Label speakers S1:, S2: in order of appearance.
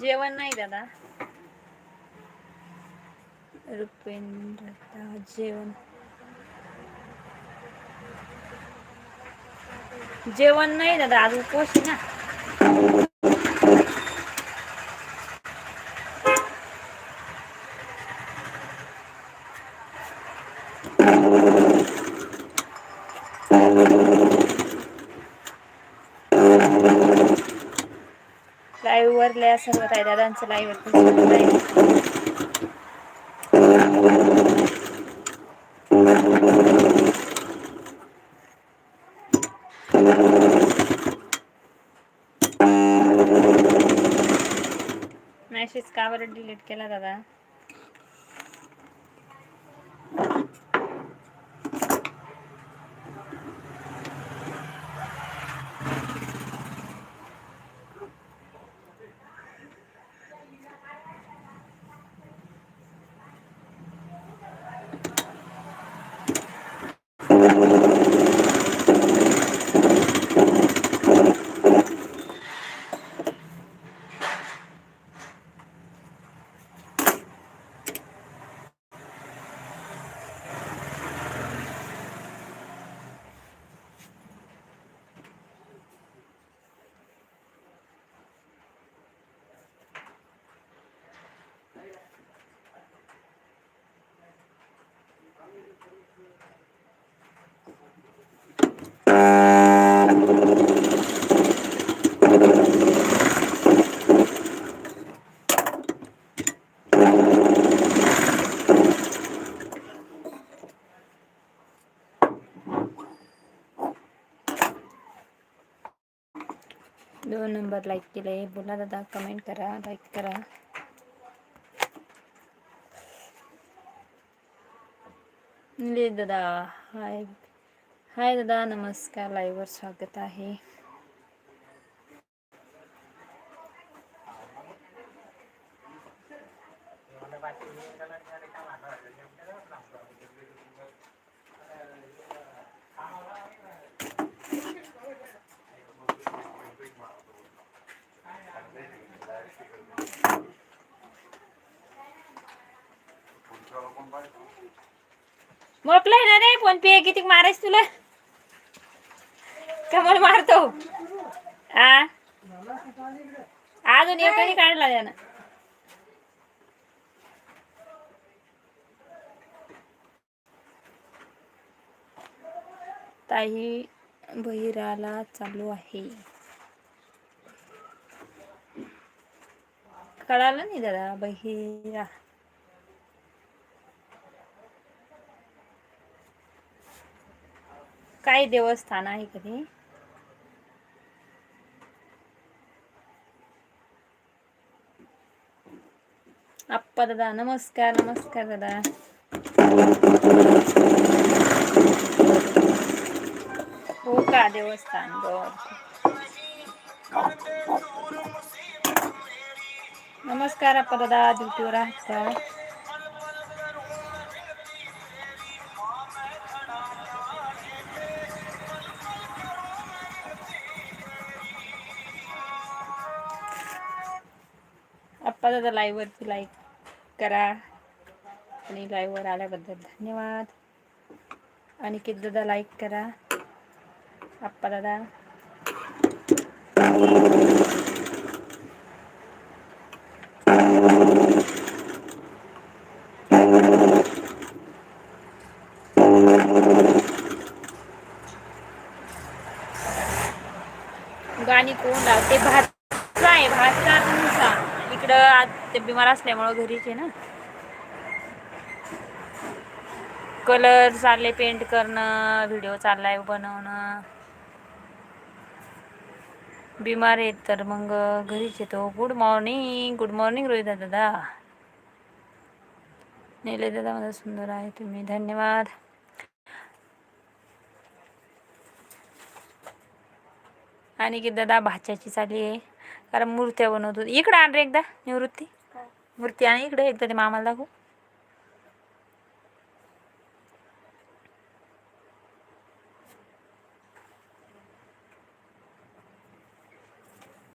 S1: जेवण नाही दादा. रुपेंद्र जेवण. जेवण नाही दादा आज उपवास ना. आवरल्या सर्व ताई दादांचं लाईव्ह मेसेज का बरं डिलीट केला दादा? दोन नंबर लाईक केले बोला दादा कमेंट करा लाईक करा। निलेश दादा हाय। हाय दादा नमस्कार. लाईव्हवर स्वागत आहे. मोकलाय ना रे? फोन पे किती? मारायच तुला? कमल मारतो. आ? अजून एकही काढला त्यानं. ताई बहिराला चालू आहे. कळालं नाही दादा बहिरा. काय देवस्थान आहे कधी? आप्पा दादा नमस्कार नमस्कार दादा. हो का देवस्थान? नमस्कार आप्पा दादा ड्युटीवर आहात का? दादा लाईव्हवरती लाईक करा. आणि लाईव्हवर आल्याबद्दल धन्यवाद. आणि किती दादा लाईक करा. आप्पा दादा. गाणी कोण लावते? भात आहे भात तुमचा. इकडं आज ते बिमार असल्यामुळं घरीच आहे ना. कलर चालले पेंट करणं व्हिडिओ चाललाय बनवणं. बिमार आहेत तर मग घरीच येतो. Good morning good morning Rohit दादा. नेले दादा माझा सुंदर आहे तुम्ही धन्यवाद. आणि की दादा भाच्याची चाली आहे. कारण मूर्त्या बनवतो इकडं आण रे एकदा निवृत्ती मूर्ती आणि इकडे एकदा ते मामाला दाखवू